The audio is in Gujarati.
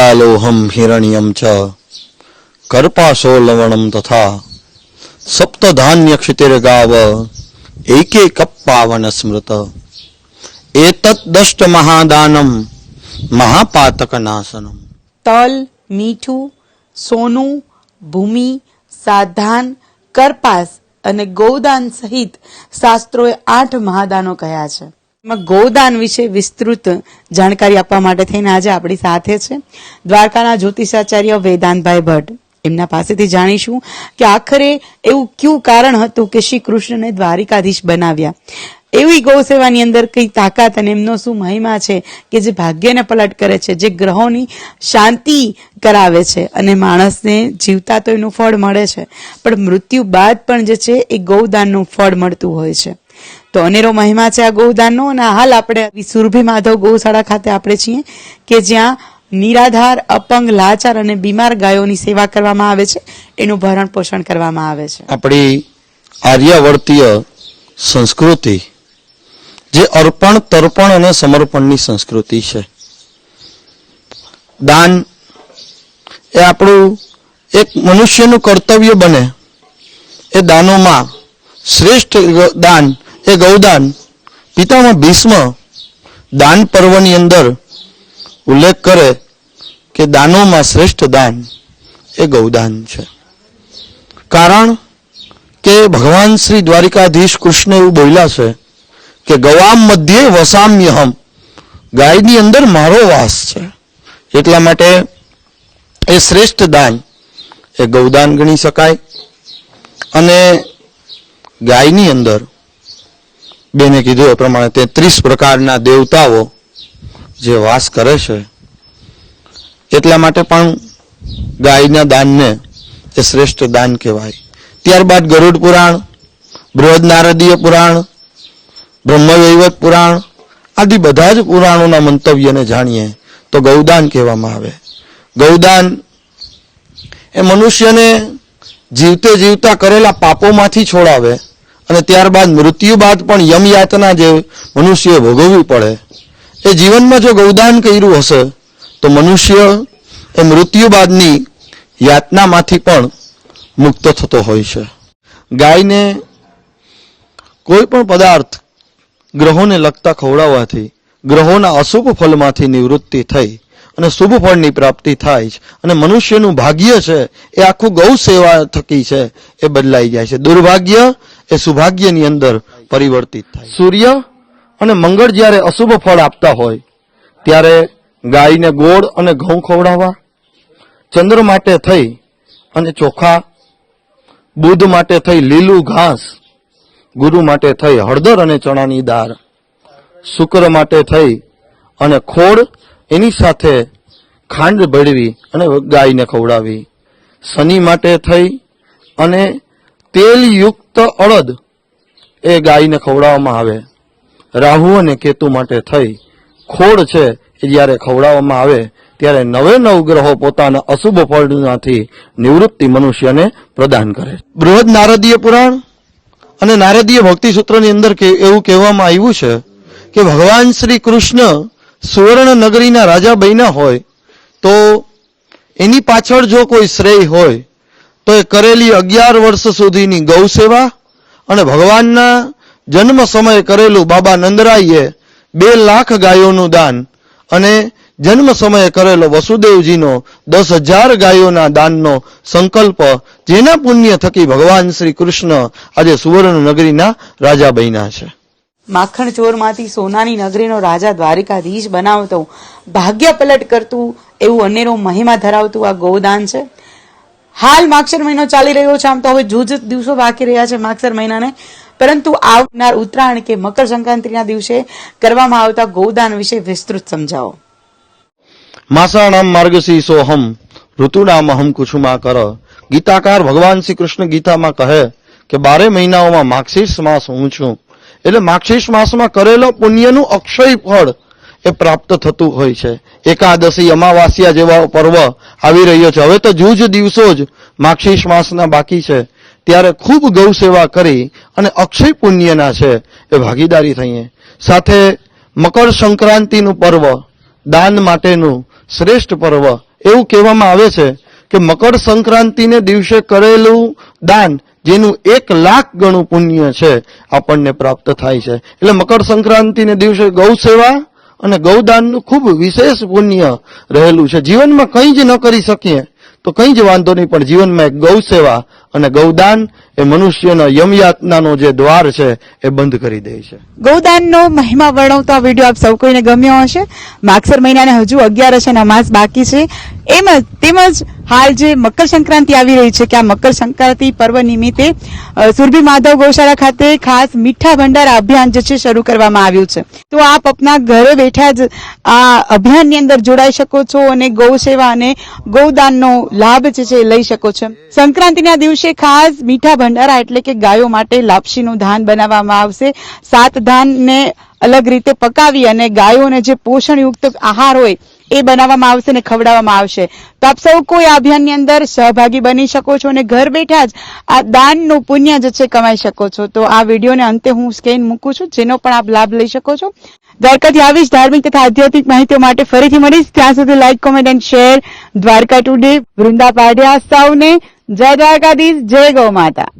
શિલાલોહમ હિરણ્યમ ચ કર્પાસો લવણમ તથા સપ્તધાન્ય ક્ષિતિર્ગાવ એકે કપ્પાવન સ્મૃત એતત દષ્ટ મહાદાનમ મહાપાતક નાશનમ તલ મીઠું સોનું ભૂમિ સાધાન કરપાસ અને ગૌદાન સહિત શાસ્ત્રોએ આઠ મહાદાનો કહ્યા છે. ગૌદાન વિશે વિસ્તૃત જાણકારી આપવા માટે થઈને આજે આપણી સાથે છે દ્વારકાના જ્યોતિષાચાર્ય વેદાંતભાઈ ભટ્ટ. એમના પાસેથી જાણીશું કે આખરે એવું કયું કારણ હતું કે શ્રી કૃષ્ણને દ્વારિકાધીશ બનાવ્યા. એવી ગૌ સેવાની અંદર કઈ તાકાત અને એમનો શું મહિમા છે કે જે ભાગ્યને પલટ કરે છે, જે ગ્રહોની શાંતિ કરાવે છે અને માણસને જીવતા તો એનું ફળ મળે છે, પણ મૃત્યુ બાદ પણ જે છે એ ગૌદાનનું ફળ મળતું હોય છે. તો અનેરો મહિમા છે આ ગૌદાનનો અને હાલ આપણે સુરભી માધવ ગૌશાળા ખાતે આપણે છીએ કે જ્યાં નિરાધાર, અપંગ, લાચાર અને બીમાર ગાયોની સેવા કરવામાં આવે છે. એનું ભરણ પોષણ કરવામાં આવે છે. આપણી આર્યાવર્તીય સંસ્કૃતિ જે અર્પણ, તર્પણ અને સમર્પણની સંસ્કૃતિ છે. દાન એ આપણું એક મનુષ્યનું કર્તવ્ય બને. એ દાનોમાં શ્રેષ્ઠ દાન એ ગૌદાન પિતામાં ભીષ્મ દાન પર્વની અંદર ઉલ્લેખ કરે કે દાનોમાં શ્રેષ્ઠ દાન એ ગૌદાન છે. કારણ કે ભગવાન શ્રી દ્વારિકાધીશ કૃષ્ણ એવું બોલ્યા છે કે ગવામ મધ્યે વસામ્યહમ. ગાયની અંદર મારો વાસ છે. એટલા માટે એ શ્રેષ્ઠ દાન એ ગૌદાન ગણી શકાય. અને ગાયની અંદર બેને કીધું એ પ્રમાણે તેત્રીસ પ્રકારના દેવતાઓ જે વાસ કરે છે, એટલા માટે પણ ગાયના દાનને એ શ્રેષ્ઠ દાન કહેવાય. ત્યારબાદ ગરુડ પુરાણ, બૃહદ નારદીય પુરાણ, બ્રહ્મવૈવત પુરાણ, આદિ બધા જ પુરાણોના મંતવ્યને જાણીએ તો ગૌદાન કહેવામાં આવે. ગૌદાન એ મનુષ્યને જીવતે જીવતા કરેલા પાપોમાંથી છોડાવે અને ત્યારબાદ મૃત્યુ બાદ પણ યમયાતના જે મનુષ્યએ ભોગવવી પડે, એ જીવનમાં જો ગૌદાન કર્યું હશે, તો મનુષ્ય એ મૃત્યુ બાદની યાતનામાંથી પણ મુક્ત થતો હોય છે. ગાયને કોઈ પણ પદાર્થ ગ્રહોને લગતા ખવડાવવાથી, ગ્રહોના અશુભ ફલમાંથી નિવૃત્તિ થઈ અને શુભ ફળની પ્રાપ્તિ થાય છે અને મનુષ્યનું ભાગ્ય છે એ આખું ગૌ સેવા થકી છે, એ બદલાઈ જાય છે. દુર્ભાગ્ય એ સુભાગ્યની અંદર પરિવર્તિત થાય સૂર્ય અને મંગળ જ્યારે અશુભ ફળ આપતા હોય, ત્યારે ગાયને ગોળ અને ઘઉં ખવડાવવા, ચંદ્ર માટે થઈ અને ચોખા, બુધ માટે થઈ લીલું ઘાસ, ગુરુ માટે થઈ હળદર અને ચણાની દાળ, શુક્ર માટે થઈ અને ખોડ એની સાથે ખાંડ ભેળવી અને ગાયને ખવડાવી, શનિ માટે થઈ અને તેલયુક્ત અડદ એ ગાયને ખવડાવવામાં આવે. રાહુ અને કેતુ માટે થઈ ખોડ છે એ જ્યારે ખવડાવવામાં આવે, ત્યારે નવે નવ ગ્રહો પોતાના અશુભ ફળમાંથી નિવૃત્તિ મનુષ્યને પ્રદાન કરે. બૃહદ નારદીય પુરાણ અને નારદીય ભક્તિ સૂત્રની અંદર એવું કહેવામાં આવ્યું છે કે ભગવાન શ્રી કૃષ્ણ સુવર્ણ નગરીના રાજા બન્યા હોય તો એની પાછળ જો કોઈ શ્રેય હોય તો એ કરેલી અગિયાર વર્ષ સુધીની ગૌ સેવા અને ભગવાનના જન્મ સમયે કરેલું બાબા નંદરાઈએ બે લાખ ગાયોનું દાન અને જન્મ સમયે કરેલો વસુદેવજીનો દસ હજાર ગાયોના દાનનો સંકલ્પ જેના પુણ્ય થકી ભગવાન શ્રી કૃષ્ણ આજે સુવર્ણ નગરીના રાજા બન્યા છે. માખણ ચોરમાંથી સોનાની નગરીનો રાજા દ્વારિકાધીશ બનાવતો ભાગ્ય પલટ કરતું એવું અનેરો મહિમા ધરાવતું આ ગૌદાન છે. હાલ માગશર મહિનો ચાલી રહ્યો છે. આમ તો હવે જૂજ દિવસો બાકી રહ્યા છે માગશર મહિનાને. પરંતુ આવનાર ઉત્તરાયણ કે મકર સંક્રાંતિના દિવસે કરવામાં આવતા ગૌદાન વિશે વિસ્તૃત સમજાવો. માસાણામ માર્ગશીર્ષોહમ ઋતુનામહમ કુસુમા કર. ગીતાકાર ભગવાન શ્રી કૃષ્ણ ગીતામાં કહે કે બારે મહિનાઓમાં માક્ષીસ માસ હું છું. એટલે માક્ષીસ માસમાં કરેલો પુણ્યનું અક્ષય ફળ એ પ્રાપ્ત થતું હોય છે. એકાદશી અમાવાસ્યા જેવા પર્વ આવી રહ્યો છે. હવે તો જૂજ દિવસો જ માક્ષીસ માસના બાકી છે. ત્યારે ખૂબ ગૌ સેવા કરી અને અક્ષય પુણ્યના છે એ ભાગીદારી થઈએ. સાથે મકર સંક્રાંતિનું પર્વ, દાન માટેનું શ્રેષ્ઠ પર્વ, એવું કહેવામાં આવે છે કે મકર સંક્રાંતિને દિવસે કરેલું દાન, જેનું એક લાખ ગણું પુણ્ય છે, આપણને પ્રાપ્ત થાય છે. એટલે મકર સંક્રાંતિને દિવસે ગૌ સેવા અને ગૌદાનનું ખૂબ વિશેષ પુણ્ય રહેલું છે. જીવનમાં કંઈ જ ન કરી શકીએ, તો કંઈ જ વાંધો નહીં, પણ જીવનમાં એક ગૌ સેવા અને ગૌદાન એ મનુષ્યના યમયાતનાનો જે દ્વાર છે, એ બંધ કરી દે છે. ગૌદાનનો મહિમા વર્ણવતો આ વીડિયો આપ સૌ કોઈને ગમ્યો હશે. માગસર મહિનાને હજુ અગિયાર છે, નમાઝ બાકી છે. એમ તેમજ હાલ જે મકર સંક્રાંતિ આવી રહી છે, કે આ મકર સંક્રાંતિ પર્વ નિમિત્તે સુરભી માધવ ગૌશાળા ખાતે ખાસ મીઠા ભંડારા અભિયાન જે છે, શરૂ કરવામાં આવ્યું છે. તો આપ આપના ઘરે બેઠા જ આ અભિયાનની અંદર જોડાઈ શકો છો અને ગૌ સેવા અને ગૌદાનનો લાભ જે છે લઈ શકો છો. સંક્રાંતિના દિવસે ખાસ મીઠા ભંડારા એટલે કે ગાયો માટે લાપસીનું ધાન બનાવવામાં આવશે. સાત ધાનને અલગ રીતે પકાવી અને ગાયોને જે પોષણયુક્ત આહાર હોય એ બનાવવામાં આવશે અને ખવડાવવામાં આવશે. તો આપ સૌ કોઈ આ અભિયાનની અંદર સહભાગી બની શકો છો અને ઘર બેઠા જ આ દાનનું પુણ્ય જે છે કમાઈ શકો છો. તો આ વિડીયોને અંતે હું સ્કેન મૂકું છું, જેનો પણ આપ લાભ લઈ શકો છો. દ્વારકાથી આવી જ ધાર્મિક તથા આધ્યાત્મિક માહિતીઓ માટે ફરીથી મળીશ. ત્યાં સુધી like comment and share Dwarka today Vrunda પાડ્યા સૌને જય દ્વારકાધીશ જય ગૌ માતા.